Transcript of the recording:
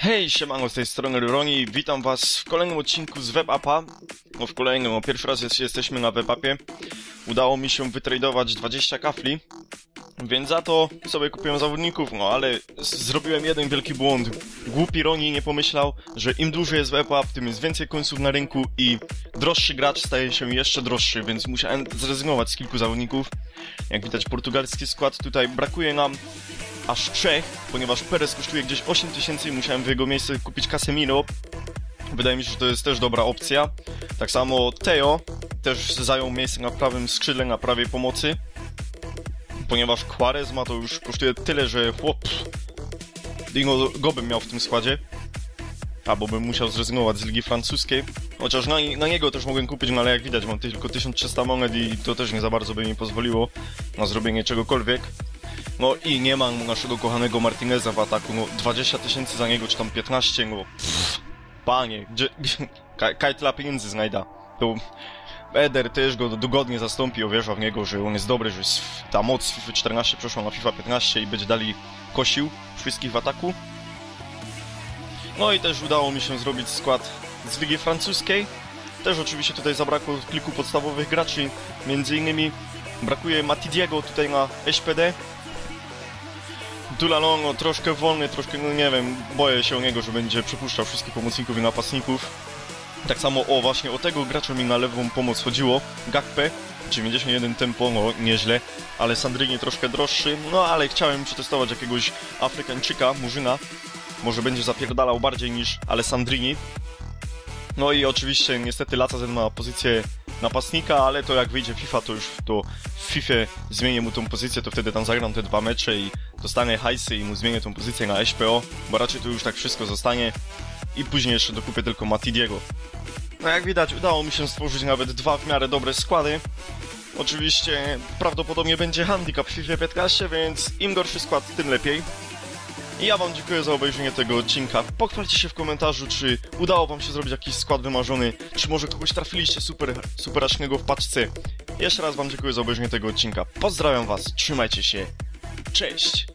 Hej, siemano, z tej strony Roni, witam was w kolejnym odcinku z WebAppa. No w kolejnym, no pierwszy raz jest, jesteśmy na WebAppie. Udało mi się wytradować 20 kafli, więc za to sobie kupiłem zawodników, no ale zrobiłem jeden wielki błąd. Głupi Roni nie pomyślał, że im dłużej jest WebApp, tym jest więcej końców na rynku i droższy gracz staje się jeszcze droższy, więc musiałem zrezygnować z kilku zawodników. Jak widać portugalski skład tutaj brakuje nam aż trzech, ponieważ Perez kosztuje gdzieś 8 tysięcy i musiałem w jego miejsce kupić Casemiro. Wydaje mi się, że to jest też dobra opcja. Tak samo Teo też zajął miejsce na prawym skrzydle, na prawej pomocy. Ponieważ Quaresma to już kosztuje tyle, że chłop... Dino go bym miał w tym składzie. Albo bym musiał zrezygnować z Ligi Francuskiej. Chociaż na, na niego też mogłem kupić, no ale jak widać mam tylko 1300 monet i to też nie za bardzo by mi pozwoliło na zrobienie czegokolwiek. No i nie mam naszego kochanego Martineza w ataku, no 20 tysięcy za niego, czy tam 15, no pff, panie, gdzie, Ka- kaj tyle pieniędzy znajda. To Eder też go dogodnie zastąpi, uwierza w niego, że on jest dobry, że jest, ta moc FIFA 14 przeszła na FIFA 15 i będzie dalej kosił wszystkich w ataku. No i też udało mi się zrobić skład z Ligi Francuskiej. Też oczywiście tutaj zabrakło kilku podstawowych graczy, między innymi brakuje Matidiego tutaj na SPD, Dulalongo troszkę wolny, troszkę, no nie wiem, boję się o niego, że będzie przepuszczał wszystkich pomocników i napastników. Tak samo, o właśnie, o tego gracza mi na lewą pomoc chodziło. Gakpe, 91 tempo, no nieźle, ale Sandrini troszkę droższy, no ale chciałem przetestować jakiegoś Afrykańczyka, Murzyna. Może będzie zapierdalał bardziej niż Alessandrini. No i oczywiście niestety Lacazen ma pozycję napastnika, ale to jak wyjdzie FIFA, to już to w FIFA zmienię mu tą pozycję, to wtedy tam zagram te dwa mecze i dostanę hajsy i mu zmienię tą pozycję na SPO, bo raczej to już tak wszystko zostanie i później jeszcze dokupię tylko Matidiego. No jak widać, udało mi się stworzyć nawet dwa w miarę dobre składy. Oczywiście prawdopodobnie będzie handicap w FIFA 15, więc im gorszy skład, tym lepiej. I ja wam dziękuję za obejrzenie tego odcinka. Pochwalcie się w komentarzu, czy udało wam się zrobić jakiś skład wymarzony, czy może kogoś trafiliście super, superacznego w paczce. Jeszcze raz wam dziękuję za obejrzenie tego odcinka. Pozdrawiam was, trzymajcie się, cześć!